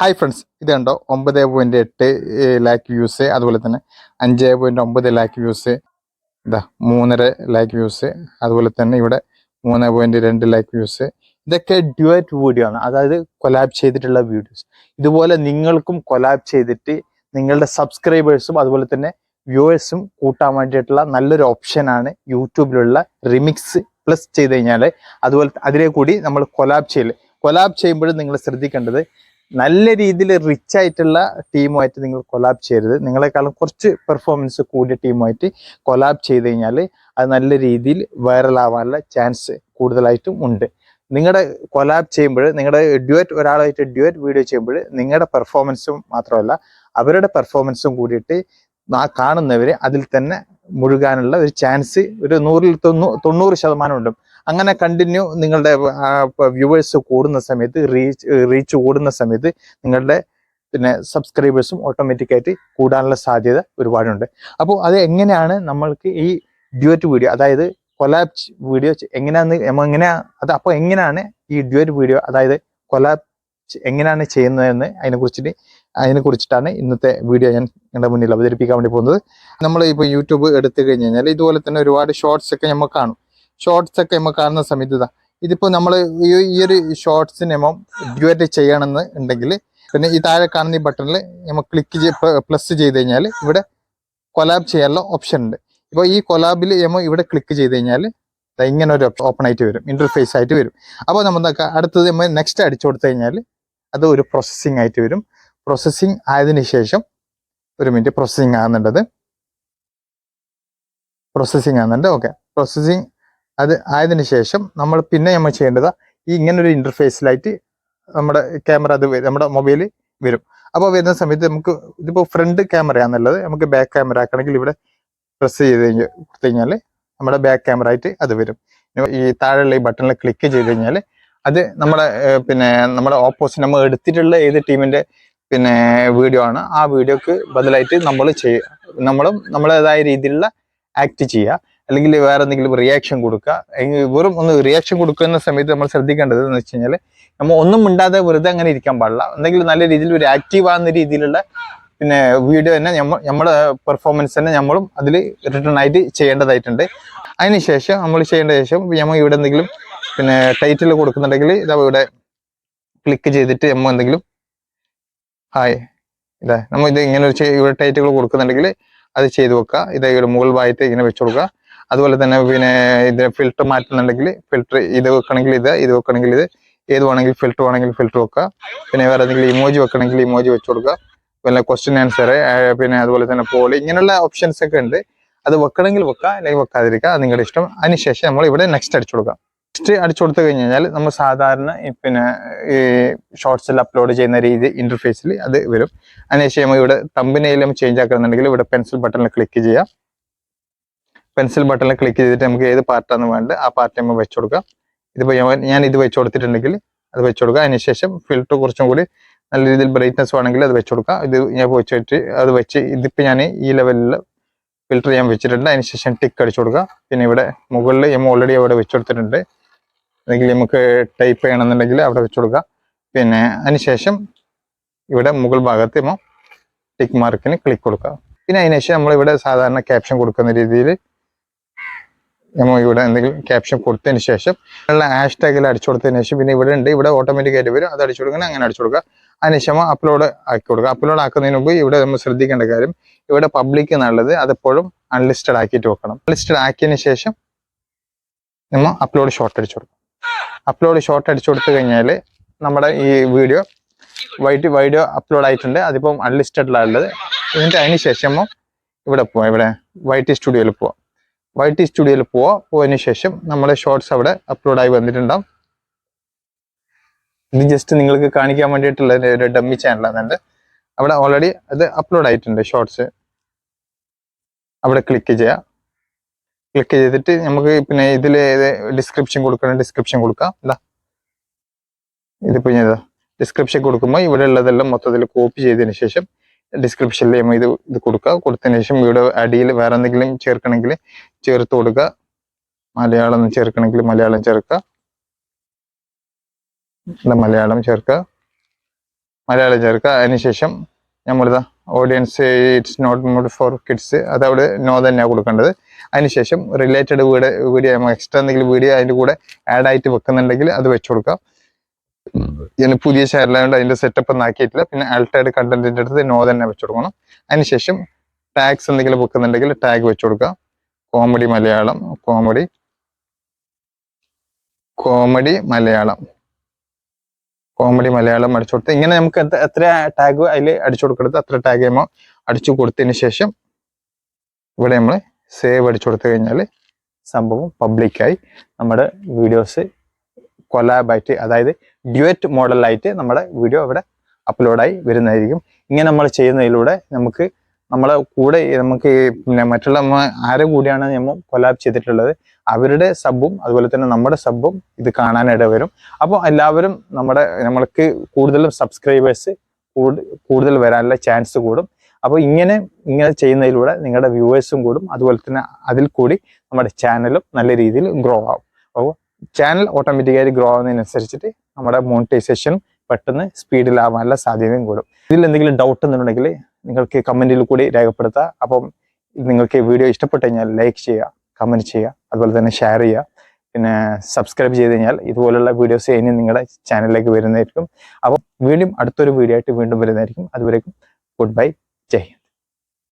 Hi friends ഇത് കണ്ടോ? ഒമ്പത് പോയിന്റ് എട്ട് ലാക്ക് വ്യൂസ് അതുപോലെ തന്നെ അഞ്ച് പോയിന്റ് ഒമ്പത് ലാക്ക് വ്യൂസ് ഇതാ മൂന്നര ലാക്ക് വ്യൂസ് അതുപോലെ തന്നെ ഇവിടെ മൂന്ന് പോയിന്റ് രണ്ട് ലാക്ക് വ്യൂസ് ഇതൊക്കെ ഡ്യുവറ്റ് വീഡിയോ ആണ്. അതായത് കൊലാബ് ചെയ്തിട്ടുള്ള വീഡിയോസ് ഇതുപോലെ നിങ്ങൾക്കും കൊലാബ് ചെയ്തിട്ട് നിങ്ങളുടെ സബ്സ്ക്രൈബേഴ്സും അതുപോലെ തന്നെ വ്യൂവേഴ്സും കൂട്ടാൻ വേണ്ടിയിട്ടുള്ള നല്ലൊരു ഓപ്ഷനാണ് യൂട്യൂബിലുള്ള റിമിക്സ് പ്ലസ് ചെയ്ത് കഴിഞ്ഞാൽ അതുപോലെ അതിലെ കൂടി നമ്മൾ കൊലാബ് ചെയ്യൽ കൊലാബ് ചെയ്യുമ്പോഴും നിങ്ങൾ ശ്രദ്ധിക്കേണ്ടത് നല്ല രീതിയിൽ റിച്ച് ആയിട്ടുള്ള ടീമുമായിട്ട് നിങ്ങൾ കൊലാബ് ചെയ്യരുത്. നിങ്ങളെക്കാളും കുറച്ച് പെർഫോമൻസ് കൂടിയ ടീമുമായിട്ട് കൊലാബ് ചെയ്ത് കഴിഞ്ഞാൽ അത് നല്ല രീതിയിൽ വൈറൽ ആവാനുള്ള ചാൻസ് കൂടുതലായിട്ടും ഉണ്ട്. നിങ്ങളുടെ കൊലാബ് ചെയ്യുമ്പോൾ നിങ്ങളുടെ ഡ്യുവറ്റ് ഒരാളായിട്ട് ഡ്യുവറ്റ് വീഡിയോ ചെയ്യുമ്പോൾ നിങ്ങളുടെ പെർഫോമൻസും മാത്രമല്ല അവരുടെ പെർഫോമൻസും കൂടിയിട്ട് ആ കാണുന്നവർ അതിൽ തന്നെ മുഴുകാനുള്ള ഒരു ചാൻസ് ഒരു നൂറിൽ തൊണ്ണൂ തൊണ്ണൂറ് ശതമാനം ഉണ്ട്. അങ്ങനെ കണ്ടിന്യൂ നിങ്ങളുടെ വ്യൂവേഴ്സ് കൂടുന്ന സമയത്ത് റീച്ച് റീച്ച് കൂടുന്ന സമയത്ത് നിങ്ങളുടെ പിന്നെ സബ്സ്ക്രൈബേഴ്സും ഓട്ടോമാറ്റിക്കായിട്ട് കൂടാനുള്ള സാധ്യത ഒരുപാടുണ്ട്. അപ്പോൾ അത് എങ്ങനെയാണ് നമ്മൾക്ക് ഈ ഡ്യുവറ്റ് വീഡിയോ അതായത് കൊലാബ് വീഡിയോ എങ്ങനെയാന്ന് നമ്മ എങ്ങനെയാ അത് അപ്പോൾ എങ്ങനെയാണ് ഈ ഡ്യുവറ്റ് വീഡിയോ അതായത് കൊലാബ് എങ്ങനെയാണ് ചെയ്യുന്നതെന്ന് അതിനെ കുറിച്ചിട്ട് അതിനെ കുറിച്ചിട്ടാണ് ഇന്നത്തെ വീഡിയോ ഞാൻ നിങ്ങളുടെ മുന്നിൽ അവതരിപ്പിക്കാൻ വേണ്ടി പോകുന്നത്. നമ്മൾ ഇപ്പോൾ യൂട്യൂബ് എടുത്തു കഴിഞ്ഞ് കഴിഞ്ഞാൽ ഇതുപോലെ തന്നെ ഒരുപാട് ഷോർട്സ് ഒക്കെ നമുക്ക് കാണും. ഷോർട്സ് ഒക്കെ നമ്മൾ കാണുന്ന സമയത്ത് ഇതാ. ഇതിപ്പോൾ നമ്മൾ ഈ ഒരു ഷോർട്സിന് നമ്മൾ ഡ്യുവറ്റ് ചെയ്യണമെന്ന് ഉണ്ടെങ്കിൽ പിന്നെ ഈ താഴെ കാണുന്ന ഈ ബട്ടണിൽ നമ്മൾ ക്ലിക്ക് ചെയ്ത് പ്ലസ് ചെയ്ത് കഴിഞ്ഞാൽ ഇവിടെ കൊലാബ് ചെയ്യാനുള്ള ഓപ്ഷൻ ഉണ്ട്. ഇപ്പോൾ ഈ കൊലാബിൽ നമ്മൾ ഇവിടെ ക്ലിക്ക് ചെയ്ത് കഴിഞ്ഞാൽ ഇങ്ങനെ ഒരു ഓപ്പൺ ആയിട്ട് വരും ഇന്റർഫേസ് ആയിട്ട് വരും. അപ്പോൾ നമ്മൾ എന്താക്കുക അടുത്തത് നമ്മൾ നെക്സ്റ്റ് അടിച്ചു കൊടുത്തു കഴിഞ്ഞാൽ അത് ഒരു പ്രോസസ്സിങ് ആയിട്ട് വരും. പ്രോസസ്സിങ് ആയതിന് ശേഷം ഒരു മിനിറ്റ് പ്രോസസ്സിങ് ആകുന്നുണ്ടത് പ്രോസസ്സിങ് ആകുന്നുണ്ട് ഓക്കെ പ്രോസസ്സിംഗ് അത് ആയതിനു ശേഷം നമ്മൾ പിന്നെ നമ്മൾ ചെയ്യേണ്ടത് ഈ ഇങ്ങനൊരു ഇന്റർഫേസിലായിട്ട് നമ്മുടെ ക്യാമറ അത് നമ്മുടെ മൊബൈൽ വരും. അപ്പോൾ വരുന്ന സമയത്ത് നമുക്ക് ഇതിപ്പോൾ ഫ്രണ്ട് ക്യാമറയാണെന്നുള്ളത് നമുക്ക് ബാക്ക് ക്യാമറ ആക്കണമെങ്കിൽ ഇവിടെ പ്രസ് ചെയ്ത് കഴിഞ്ഞ് കൊടുത്തു കഴിഞ്ഞാൽ നമ്മുടെ ബാക്ക് ക്യാമറ ആയിട്ട് അത് വരും. ഈ താഴെയുള്ള ഈ ബട്ടണിൽ ക്ലിക്ക് ചെയ്ത് കഴിഞ്ഞാൽ അത് നമ്മുടെ പിന്നെ നമ്മുടെ ഓപ്പോസിറ്റ് നമ്മൾ എടുത്തിട്ടുള്ള ഏത് ടീമിന്റെ പിന്നെ വീഡിയോ ആണ് ആ വീഡിയോക്ക് ബദലായിട്ട് നമ്മൾ ചെയ്യുക നമ്മളും നമ്മളേതായ രീതിയിലുള്ള ആക്ട് ചെയ്യുക. അല്ലെങ്കിൽ വേറെ എന്തെങ്കിലും റിയാക്ഷൻ കൊടുക്കുക. വെറും ഒന്ന് റിയാക്ഷൻ കൊടുക്കുന്ന സമയത്ത് നമ്മൾ ശ്രദ്ധിക്കേണ്ടത് എന്ന് വെച്ച് കഴിഞ്ഞാൽ നമ്മൾ ഒന്നും മിണ്ടാതെ വെറുതെ അങ്ങനെ ഇരിക്കാൻ പാടില്ല. എന്തെങ്കിലും നല്ല രീതിയിൽ ഒരു ആക്റ്റീവ് ആകുന്ന രീതിയിലുള്ള പിന്നെ വീഡിയോ തന്നെ നമ്മൾ നമ്മുടെ പെർഫോമൻസ് തന്നെ നമ്മളും അതിൽ റിട്ടേൺ ആയിട്ട് ചെയ്യേണ്ടതായിട്ടുണ്ട്. അതിനുശേഷം നമ്മൾ ചെയ്യേണ്ട ശേഷം നമ്മൾ ഇവിടെ എന്തെങ്കിലും പിന്നെ ടൈറ്റിൽ കൊടുക്കുന്നുണ്ടെങ്കിൽ ഇതാ ഇവിടെ ക്ലിക്ക് ചെയ്തിട്ട് നമ്മൾ എന്തെങ്കിലും ഹായ് ഇതാ നമ്മൾ ഇത് ഇങ്ങനെ ഒരു ഇവിടെ ടൈറ്റുകൾ കൊടുക്കുന്നുണ്ടെങ്കിൽ അത് ചെയ്തു വെക്കുക. ഇതാ ഇവിടെ മുകൾ ഭാഗത്ത് ഇങ്ങനെ വെച്ചു കൊടുക്കുക. അതുപോലെ തന്നെ പിന്നെ ഇത് ഫിൽറ്റർ മാറ്റുന്നുണ്ടെങ്കിൽ ഫിൽറ്റർ ഇത് വെക്കണമെങ്കിൽ ഇത് ഇത് വെക്കണമെങ്കിൽ ഇത് ഏത് വേണമെങ്കിൽ ഫിൽറ്റർ വേണമെങ്കിൽ ഫിൽറ്റർ വെക്കുക. പിന്നെ വേറെ എന്തെങ്കിലും ഇമോജി വെക്കണമെങ്കിൽ ഇമോജി വെച്ച് കൊടുക്കുക. പിന്നെ ക്വസ്റ്റ്യൻ ആൻസർ പിന്നെ അതുപോലെ തന്നെ പോൾ ഇങ്ങനെയുള്ള ഓപ്ഷൻസ് ഒക്കെ ഉണ്ട്. അത് വെക്കണമെങ്കിൽ വെക്കുക അല്ലെങ്കിൽ വെക്കാതിരിക്കുക അത് നിങ്ങളുടെ ഇഷ്ടം. അതിനുശേഷം നമ്മൾ ഇവിടെ നെക്സ്റ്റ് അടിച്ചു കൊടുക്കുക നെക്സ്റ്റ് അടിച്ചു കൊടുത്തു കഴിഞ്ഞ് കഴിഞ്ഞാൽ നമ്മൾ സാധാരണ പിന്നെ ഈ ഷോർട്സിൽ അപ്ലോഡ് ചെയ്യുന്ന രീതി ഇന്റർഫേസിൽ അത് വരും. അതിനുശേഷം ഇവിടെ തമ്പിനെയിലും ചേഞ്ച് ആക്കുന്നുണ്ടെങ്കിൽ ഇവിടെ പെൻസിൽ ബട്ടണിൽ ക്ലിക്ക് ചെയ്യാം പെൻസിൽ ബട്ടണിൽ ക്ലിക്ക് ചെയ്തിട്ട് നമുക്ക് ഏത് പാർട്ടാണ് വേണ്ടത് ആ പാർട്ട് നമ്മൾ വെച്ച് കൊടുക്കാം ഇതിപ്പോൾ ഞാൻ- ഞാൻ ഇത് വെച്ച് കൊടുത്തിട്ടുണ്ടെങ്കിൽ അത് വെച്ച് കൊടുക്കുക. അതിനുശേഷം ഫിൽറ്റർ കുറച്ചും കൂടി നല്ല രീതിയിൽ ബ്രൈറ്റ്നസ് വേണമെങ്കിൽ അത് വെച്ച് കൊടുക്കുക. ഇത് ഞാൻ വെച്ചിട്ട് അത് വെച്ച് ഇതിപ്പോൾ ഞാൻ ഈ ലെവലിൽ ഫിൽറ്റർ ഞാൻ വെച്ചിട്ടുണ്ട്. അതിനുശേഷം ടിക്ക് അടിച്ചു കൊടുക്കുക. പിന്നെ ഇവിടെ മുകളിൽ നമ്മൾ ഓൾറെഡി അവിടെ വെച്ച് കൊടുത്തിട്ടുണ്ട്. അല്ലെങ്കിൽ നമുക്ക് ടൈപ്പ് ചെയ്യണമെന്നുണ്ടെങ്കിൽ അവിടെ വെച്ച് കൊടുക്കുക. പിന്നെ അതിനുശേഷം ഇവിടെ മുകൾ ഭാഗത്ത് നമ്മൾ ടിക്ക് മാർക്കിന് ക്ലിക്ക് കൊടുക്കുക. പിന്നെ അതിനുശേഷം നമ്മളിവിടെ സാധാരണ ക്യാപ്ഷൻ കൊടുക്കുന്ന രീതിയിൽ നമ്മൾ ഇവിടെ എന്തെങ്കിലും ക്യാപ്ഷൻ കൊടുത്തതിന് ശേഷം ഉള്ള ഹാഷ് ടാഗിൽ അടിച്ചു കൊടുത്തതിന് ശേഷം പിന്നെ ഇവിടെ ഉണ്ട്. ഇവിടെ ഓട്ടോമാറ്റിക് ആയിട്ട് വരും. അത് അടിച്ചു കൊടുക്കണം അങ്ങനെ അടിച്ചു കൊടുക്കുക. അതിനുശേഷം അപ്ലോഡ് ആക്കി കൊടുക്കുക. അപ്ലോഡ് ആക്കുന്നതിന് മുമ്പ് ഇവിടെ നമ്മൾ ശ്രദ്ധിക്കേണ്ട കാര്യം ഇവിടെ പബ്ലിക് എന്നുള്ളത് അതെപ്പോഴും അൺലിസ്റ്റഡ് ആക്കിയിട്ട് വെക്കണം. അൺലിസ്റ്റഡ് ആക്കിയതിന് ശേഷം നമ്മൾ അപ്ലോഡ് ഷോർട്ട് അടിച്ചു കൊടുക്കും. അപ്ലോഡ് ഷോർട്ട് അടിച്ചു കൊടുത്തു കഴിഞ്ഞാൽ നമ്മുടെ ഈ വീഡിയോ വൈറ്റ് വീഡിയോ അപ്ലോഡ് ആയിട്ടുണ്ട്. അതിപ്പം അൺലിസ്റ്റഡിലാണ് ഉള്ളത്. എന്നിട്ട് അതിന് ശേഷം ഇവിടെ പോവാം. ഇവിടെ വൈറ്റ് സ്റ്റുഡിയോയിൽ പോവാം. വൈറ്റ് സ്റ്റുഡിയോയിൽ പോവാം. പോയതിനു ശേഷം നമ്മുടെ ഷോർട്സ് അവിടെ അപ്ലോഡ് ആയി വന്നിട്ടുണ്ടാവും. ഇത് ജസ്റ്റ് നിങ്ങൾക്ക് കാണിക്കാൻ വേണ്ടിയിട്ടുള്ള ഒരു- ഡമ്മി ചാനലാണ് എന്റെ അവിടെ ഓൾറെഡി അത് അപ്ലോഡ് ആയിട്ടുണ്ട് ഷോർട്സ് അവിടെ ക്ലിക്ക് ചെയ്യാം. ക്ലിക്ക് ചെയ്തിട്ട് നമുക്ക് പിന്നെ ഇതിൽ ഡിസ്ക്രിപ്ഷൻ കൊടുക്കണം. ഡിസ്ക്രിപ്ഷൻ കൊടുക്കാം. ഇതാ ഇതിപ്പോ ഞാൻ ഡിസ്ക്രിപ്ഷൻ കൊടുക്കുമ്പോൾ ഇവിടെ ഉള്ളതെല്ലാം മൊത്തത്തിൽ കോപ്പി ചെയ്തതിന് ശേഷം ഡിസ്ക്രിപ്ഷനിൽ ഇത് ഇത് കൊടുക്കുക. കൊടുത്തതിന് ശേഷം വീഡിയോ അടിയിൽ വേറെ എന്തെങ്കിലും ചേർക്കണമെങ്കിൽ ചേർത്ത് കൊടുക്കുക. മലയാളം ചേർക്കണമെങ്കിൽ മലയാളം ചേർക്കുക. മലയാളം ചേർക്കുക. മലയാളം ചേർക്കുക. അതിനുശേഷം നമ്മളിതാ audience it's not made for kids അത് അവിടെ നോ തന്നെയാണ് കൊടുക്കേണ്ടത്. അതിനുശേഷം റിലേറ്റഡ് വീഡിയോ വീഡിയോ എക്സ്ട്രാ എന്തെങ്കിലും വീഡിയോ അതിന്റെ കൂടെ ആഡ് ആയിട്ട് വെക്കുന്നുണ്ടെങ്കിൽ അത് വെച്ച് കൊടുക്കാം ഞാൻ പുതിയ ചാനലായതുകൊണ്ട് അതിന്റെ സെറ്റപ്പ് ഒന്നും ആക്കിയിട്ടില്ല. പിന്നെ ആൾട്ടേഡ് കണ്ടന്റിന്റെ അടുത്ത് നോ തന്നെ വെച്ചു കൊടുക്കണം. അതിനുശേഷം ടാഗ്സ് എന്തെങ്കിലും വെക്കുന്നുണ്ടെങ്കിൽ ടാഗ് വെച്ചു comedy Malayalam comedy comedy Malayalam. Comedy Malayalam അടിച്ചു കൊടുത്ത് ഇങ്ങനെ നമുക്ക് എത്ര ടാഗ് അതിൽ അടിച്ചു കൊടുക്കരുത്. അത്ര ടാഗ് ചെയ്യുമ്പോൾ അടിച്ചു കൊടുത്തതിന് ശേഷം ഇവിടെ നമ്മൾ സേവ് അടിച്ചു കൊടുത്തു കഴിഞ്ഞാൽ സംഭവം പബ്ലിക്കായി നമ്മുടെ വീഡിയോസ് കൊലാബായിട്ട് അതായത് ഡ്യുവറ്റ് മോഡലായിട്ട് നമ്മുടെ വീഡിയോ അവിടെ അപ്ലോഡായി വരുന്നതായിരിക്കും. ഇങ്ങനെ നമ്മൾ ചെയ്യുന്നതിലൂടെ നമുക്ക് നമ്മളെ കൂടെ നമുക്ക് പിന്നെ മറ്റുള്ള ആരെ കൂടിയാണ് നമ്മൾ കൊലാബ് ചെയ്തിട്ടുള്ളത്. അവരുടെ സബും അതുപോലെ തന്നെ നമ്മുടെ സബും ഇത് കാണാനിട വരും. അപ്പോൾ എല്ലാവരും നമ്മുടെ നമ്മൾക്ക് കൂടുതലും സബ്സ്ക്രൈബേഴ്സ് കൂടുതൽ വരാനുള്ള ചാൻസ് കൂടും. അപ്പോൾ ഇങ്ങനെ ഇങ്ങനെ ചെയ്യുന്നതിലൂടെ നിങ്ങളുടെ വ്യൂവേഴ്സും കൂടും. അതുപോലെ തന്നെ അതിൽ കൂടി നമ്മുടെ ചാനലും നല്ല രീതിയിൽ ഗ്രോ ആവും. അപ്പോൾ ചാനൽ ഓട്ടോമാറ്റിക്കായി ഗ്രോ ആവുന്നതിനനുസരിച്ചിട്ട് നമ്മുടെ മോണിറ്റൈസേഷൻ പെട്ടെന്ന് സ്പീഡിലാവാനുള്ള സാധ്യതയും കൂടും. ഇതിൽ എന്തെങ്കിലും ഡൗട്ട് എന്നുണ്ടെങ്കിൽ നിങ്ങൾക്ക് കമന്റിൽ കൂടി രേഖപ്പെടുത്തുക അപ്പം നിങ്ങൾക്ക് ഈ വീഡിയോ ഇഷ്ടപ്പെട്ടു കഴിഞ്ഞാൽ ലൈക്ക് ചെയ്യുക കമന്റ് ചെയ്യുക അതുപോലെ തന്നെ ഷെയർ ചെയ്യുക. പിന്നെ സബ്സ്ക്രൈബ് ചെയ്ത് കഴിഞ്ഞാൽ ഇതുപോലുള്ള വീഡിയോസ് ഇനി നിങ്ങളുടെ ചാനലിലേക്ക് വരുന്നതായിരിക്കും. അപ്പം വീണ്ടും അടുത്തൊരു വീഡിയോ ആയിട്ട് വീണ്ടും വരുന്നതായിരിക്കും. അതുവരേക്കും ഗുഡ് ബൈ ജയ്